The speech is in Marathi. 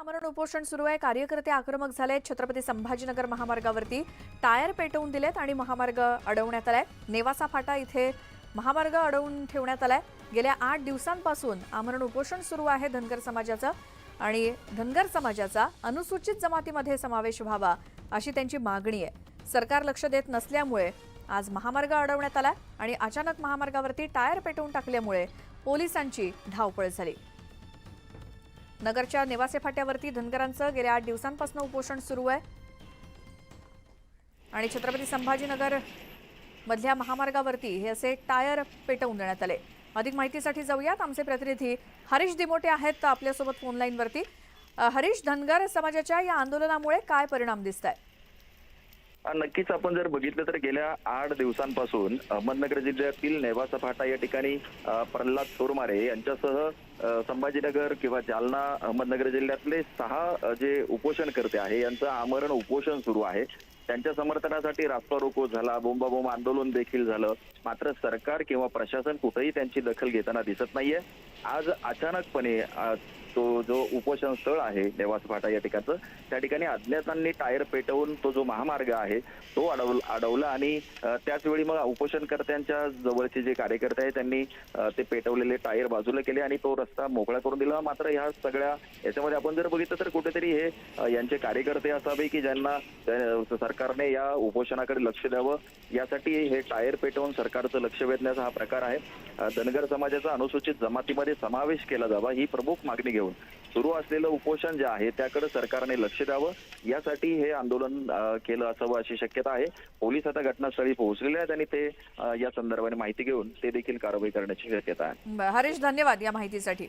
आमरण उपोषण सुरू आहे. कार्यकर्ते आक्रमक झाले छत्रपती संभाजीनगर महामार्गावरती टायर पेटवून दिलेत आणि महामार्ग अडवण्यात आलाय. नेवासा फाटा इथे महामार्ग अडवून ठेवण्यात आलाय. गेल्या आठ दिवसांपासून आमरण उपोषण सुरू आहे धनगर समाजाचं आणि धनगर समाजाचा अनुसूचित जमातीमध्ये समावेश व्हावा अशी त्यांची मागणी आहे. सरकार लक्ष देत नसल्यामुळे आज महामार्ग अडवण्यात आला आणि अचानक महामार्गावरती टायर पेटवून टाकल्यामुळे पोलिसांची धावपळ झाली. नगरच्या नेवासे फाट्यावरती धनगरांचं गेल्या आठ दिवसांपासून उपोषण सुरू आहे. आणि छत्रपती संभाजीनगर मधल्या महामार्गावरती हे असे टायर पेटवून देण्यात आले. अधिक माहितीसाठी जाऊयात. आमचे प्रतिनिधी हरीश दिमोटे आहेत आपल्यासोबत फोन लाईनवरती हरीश धनगर समाजाच्या या आंदोलनामुळे काय परिणाम दिसत आहेत नक्कीच आपण जर बघितलं तर गेल्या आठ दिवसांपासून अहमदनगर जिल्ह्यातील नेवासा फाटा या ठिकाणी प्रल्हाद तोरमारे यांच्यासह संभाजीनगर किंवा जालना अहमदनगर जिल्ह्यातले सहा जे जे उपोषणकर्ते आहे यांचं आमरण उपोषण सुरू आहे. त्यांच्या समर्थनासाठी रास्ता रोको झाला बोंबाबोंब आंदोलन देखील झालं. मात्र सरकार किंवा प्रशासन कुठेही त्यांची दखल घेताना दिसत नाहीये. आज अचानकपणे तो जो उपोषण स्थळ आहे देवास फाटा या ठिकाणचं त्या ठिकाणी अज्ञातांनी टायर पेटवून तो जो महामार्ग आहे तो अडव अडवला आणि त्याचवेळी त्याच वेळी मग उपोषणकर्त्यांच्या जवळचे जे कार्यकर्ते आहेत त्यांनी ते पेटवलेले टायर बाजूला केले आणि तो रस्ता मोकळा करून दिला. मात्र ह्या सगळ्या याच्यामध्ये आपण जर बघितलं तर कुठेतरी हे यांचे कार्यकर्ते असावे की ज्यांना सरकारने या उपोषणाकडे लक्ष द्यावं यासाठी हे टायर पेटवून सरकारचं लक्ष वेधण्याचा हा प्रकार आहे. धनगर समाजाचा अनुसूचित जमातीमध्ये समावेश केला जावा ही प्रमुख मागणी घेऊन सुरू असलेलं उपोषण जे आहे त्याकडे सरकारने लक्ष द्यावं. यासाठी हे आंदोलन केलं असावं अशी शक्यता आहे. पोलीस आता घटनास्थळी पोहोचलेले आहेत आणि ते या संदर्भाने माहिती घेऊन ते देखील कारवाई करण्याची शक्यता आहे. हरीश धन्यवाद या माहितीसाठी.